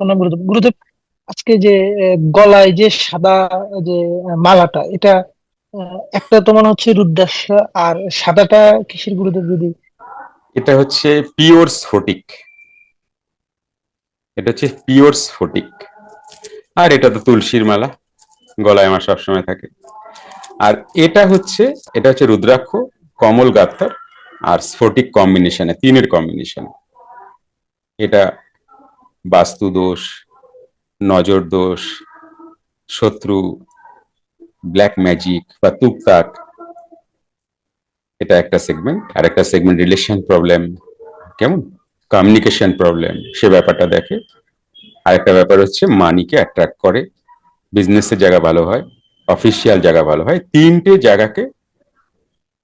প্রণাম গুরুদেব গুরুদেব আজকে যে গলায় যে সাদা, যে মালাটা, এটা একটা তো মনে হচ্ছে রুদ্রাক্ষ, আর সাদাটা কিসের গুরুদেব যদি এটা হচ্ছে পিওর স্ফটিক। এটা হচ্ছে পিওর স্ফটিক। আর এটা তো তুলসীর মালা, গলায় আমার সবসময় থাকে। আর এটা হচ্ছে এটা হচ্ছে রুদ্রাক্ষ, কমল গাত্তার, আর স্ফটিক কম্বিনেশনে তিনের কম্বিনেশনে এটা বাস্তু দোষ নজর দোষ শত্রু ব্ল্যাক ম্যাজিক বা তুকতাক। এটা একটা সেগমেন্ট আর একটা সেগমেন্ট রিলেশন প্রবলেম কেমন? কমিউনিকেশন প্রবলেম সে ব্যাপারটা দেখে। আর একটা ব্যাপার হচ্ছে মানিকে অ্যাট্রাক্ট করে। বিজনেসের জায়গা ভালো হয়। অফিসিয়াল জায়গা ভালো হয়। তিনটে জায়গাকে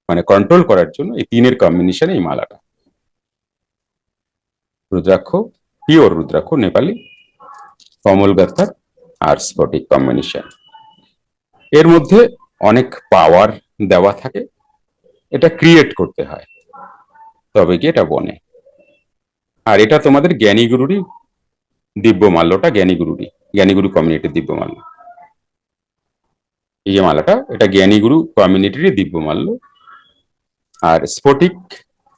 মানে কন্ট্রোল করার জন্য এই তিনের কম্বিনেশন এই মালাটা। রুদ্রাক্ষ পিওর রুদ্রাক্ষ নেপালি কমল গাত্তার আর স্ফটিক কম্বিনেশন এর মধ্যে অনেক পাওয়ার দেওয়া থাকে, এটা ক্রিয়েট করতে হয়। তবে কি এটা বনে। আর এটা তোমাদের জ্ঞানীগুরুরই দিব্য মাল্যটা জ্ঞানীগুরুরই জ্ঞানীগুরু কমিউনিটির দিব্য মাল্য এই যে মালাটা, এটা জ্ঞানীগুরু কমিউনিটিরই দিব্য মাল্য আর স্ফটিক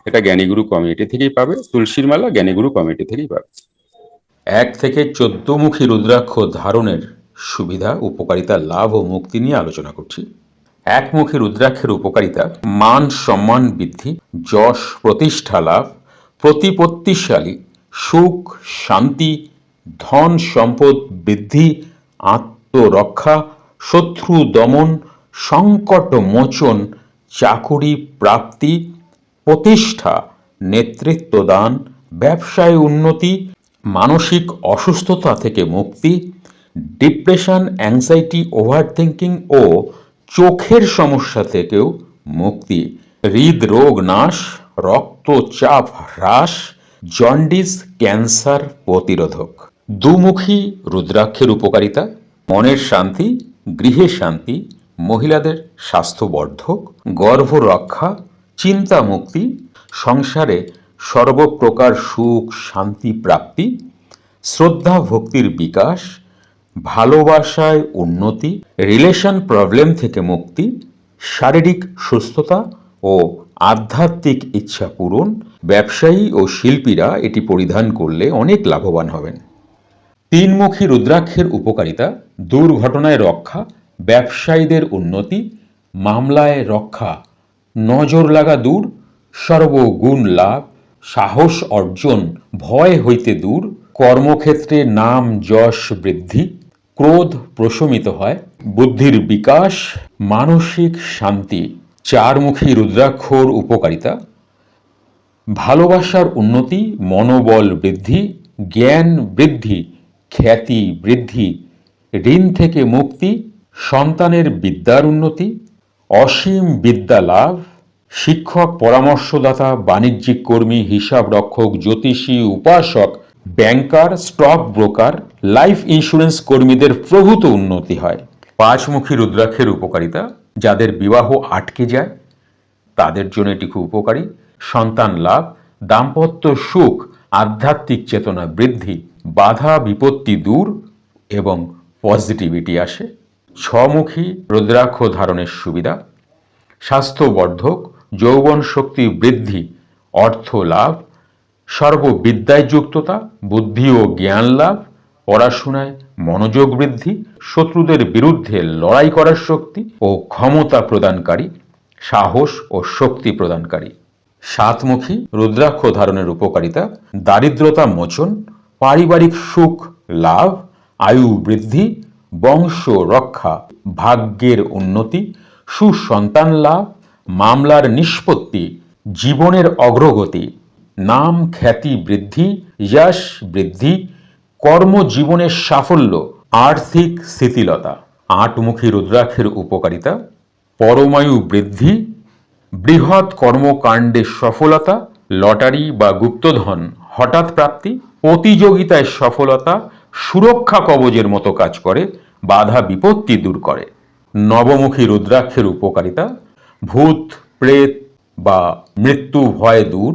এটা জ্ঞানীগুরু কমিউনিটি থেকেই পাবে, তুলসীর মালা জ্ঞানীগুরু কমিউনিটি থেকেই পাবে। এক থেকে চোদ্দমুখী রুদ্রাক্ষ ধারণের সুবিধা, উপকারিতা, লাভ ও মুক্তি নিয়ে আলোচনা করছি। একমুখী রুদ্রাক্ষের উপকারিতা, মান সম্মান বৃদ্ধি, যশ প্রতিষ্ঠা লাভ, প্রতিপত্তিশালী, সুখ, শান্তি, ধন সম্পদ বৃদ্ধি, আত্মরক্ষা, শত্রু দমন, সংকট মোচন, চাকুরি প্রাপ্তি প্রতিষ্ঠা, নেতৃত্ব দান, ব্যবসায় উন্নতি, মানসিক অসুস্থতা থেকে মুক্তি, ডিপ্রেশন অ্যাংজাইটি ওভারথিঙ্কিং ও চোখের সমস্যা থেকেও মুক্তি, হৃদরোগ নাশ, রক্তচাপ হ্রাস জন্ডিস ক্যান্সার প্রতিরোধক। দুমুখী রুদ্রাক্ষের উপকারিতা, মনের শান্তি, গৃহে শান্তি, মহিলাদের স্বাস্থ্যবর্ধক গর্ভ রক্ষা চিন্তা মুক্তি সংসারে সর্বপ্রকার সুখ, শান্তি, প্রাপ্তি, শ্রদ্ধা, ভক্তির বিকাশ, ভালোবাসায় উন্নতি রিলেশন প্রবলেম থেকে মুক্তি, শারীরিক সুস্থতা ও আধ্যাত্মিক ইচ্ছা পূরণ, ব্যবসায়ী ও শিল্পীরা এটি পরিধান করলে অনেক লাভবান হবেন। তিনমুখী রুদ্রাক্ষের উপকারিতা, দুর্ঘটনায় রক্ষা, ব্যবসায়ীদের উন্নতি, মামলায় রক্ষা নজর লাগা দূর, সর্বগুণ লাভ, সাহস অর্জন, ভয় হইতে দূর, কর্মক্ষেত্রে নাম যশ বৃদ্ধি, ক্রোধ প্রশমিত হয়, বুদ্ধির বিকাশ, মানসিক শান্তি, চারমুখী রুদ্রাক্ষর উপকারিতা, ভালোবাসার উন্নতি, মনোবল বৃদ্ধি, জ্ঞান বৃদ্ধি, খ্যাতি বৃদ্ধি, ঋণ থেকে মুক্তি, সন্তানের বিদ্যার উন্নতি অসীম বিদ্যা লাভ, শিক্ষক, পরামর্শদাতা, বাণিজ্যিক কর্মী, হিসাব রক্ষক, জ্যোতিষী, উপাসক, banker, stock broker, life insurance কর্মীদের প্রভূত উন্নতি হয়। পাঁচমুখী রুদ্রাক্ষের উপকারিতা, যাদের বিবাহ আটকে যায়, তাদের জন্য এটি খুব উপকারী। সন্তান লাভ, দাম্পত্য সুখ, আধ্যাত্মিক চেতনা বৃদ্ধি, বাধা বিপত্তি দূর এবং পজিটিভিটি আসে। ছমুখী রুদ্রাক্ষ ধারণের সুবিধা, স্বাস্থ্যবর্ধক, যৌবন শক্তি বৃদ্ধি, অর্থ লাভ সর্ববিদ্যায় যুক্ততা বুদ্ধি ও জ্ঞান লাভ, পড়াশোনায় মনোযোগ বৃদ্ধি, শত্রুদের বিরুদ্ধে লড়াই করার শক্তি ও ক্ষমতা প্রদানকারী, সাহস ও শক্তি প্রদানকারী। সাতমুখী রুদ্রাক্ষ ধারণের উপকারিতা, দারিদ্রতা মোচন, পারিবারিক সুখ লাভ, আয়ু বৃদ্ধি বংশ রক্ষা, ভাগ্যের উন্নতি, সুসন্তান লাভ, মামলার নিষ্পত্তি, জীবনের অগ্রগতি, নাম খ্যাতি বৃদ্ধি, যশ বৃদ্ধি কর্মজীবনের সাফল্য, আর্থিক স্থিতিলতা আটমুখী রুদ্রাক্ষের উপকারিতা, পরমায়ু বৃদ্ধি, বৃহৎ কর্মকাণ্ডে সফলতা, লটারি বা গুপ্তধন হঠাৎ প্রাপ্তি, প্রতিযোগিতায় সফলতা সুরক্ষা কবজের মতো কাজ করে, বাধা বিপত্তি দূর করে। নবমুখী রুদ্রাক্ষের উপকারিতা, ভূত, প্রেত বা মৃত্যু ভয় দূর,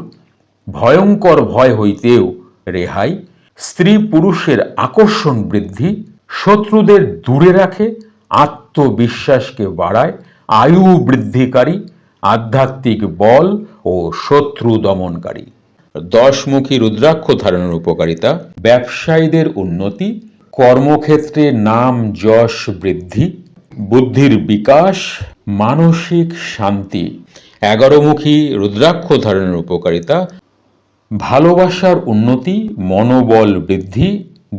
ভয়ঙ্কর ভয় হইতেও রেহাই, স্ত্রী পুরুষের আকর্ষণ বৃদ্ধি, শত্রুদের দূরে রাখে, আত্মবিশ্বাসকে বাড়ায়, আয়ু বৃদ্ধিকারী, আধ্যাত্মিক বল ও শত্রু দমনকারী। দশমুখী রুদ্রাক্ষ ধারণের উপকারিতা, ব্যবসায়ীদের উন্নতি, কর্মক্ষেত্রে নাম যশ বৃদ্ধি, বুদ্ধির বিকাশ, মানসিক শান্তি। এগারোমুখী রুদ্রাক্ষ ধারণের উপকারিতা, ভালোবাসার উন্নতি, মনোবল বৃদ্ধি,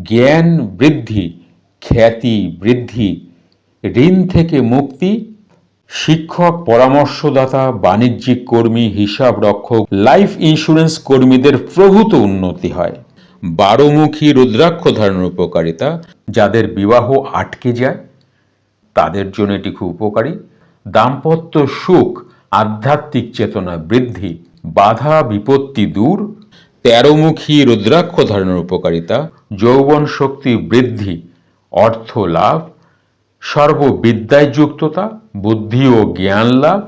জ্ঞান বৃদ্ধি, খ্যাতি বৃদ্ধি, ঋণ থেকে মুক্তি শিক্ষক, পরামর্শদাতা, বাণিজ্যিক কর্মী, হিসাব রক্ষক লাইফ ইন্স্যুরেন্স কর্মীদের প্রভূত উন্নতি হয়। বারোমুখী রুদ্রাক্ষ ধারণের উপকারিতা, যাদের বিবাহ আটকে যায়, তাদের জন্য এটি খুব উপকারী। দাম্পত্য সুখ, আধ্যাত্মিক চেতনা বৃদ্ধি, বাধা, বিপত্তি দূর। তেরোমুখী রুদ্রাক্ষ ধারণের উপকারিতা, যৌবন শক্তি বৃদ্ধি, অর্থ লাভ। সর্ববিদ্যায় যুক্ততা বুদ্ধি ও জ্ঞান লাভ,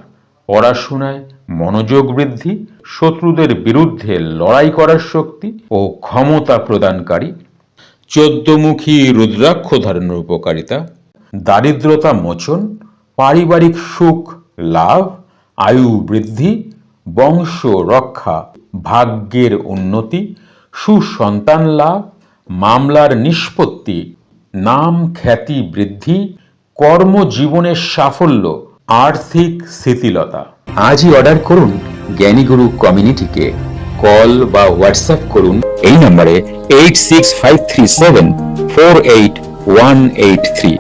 পড়াশোনায় মনোযোগ বৃদ্ধি, শত্রুদের বিরুদ্ধে লড়াই করার শক্তি ও ক্ষমতা প্রদানকারী, চোদ্দমুখী রুদ্রাক্ষ ধারণের উপকারিতা, দারিদ্রতা মোচন, পারিবারিক সুখ লাভ, আয়ু বৃদ্ধি, বংশ রক্ষা, ভাগ্যের উন্নতি, সুসন্তান লাভ, মামলার নিষ্পত্তি, নাম খ্যাতি বৃদ্ধি কর্মজীবনের সাফল্য, আর্থিক স্থিতিলতা আজই অর্ডার করুন জ্ঞানীগুরু কমিউনিটিকে। কল বা হোয়াটসঅ্যাপ করুন এই নম্বরে eight six five three seven four eight one eight three.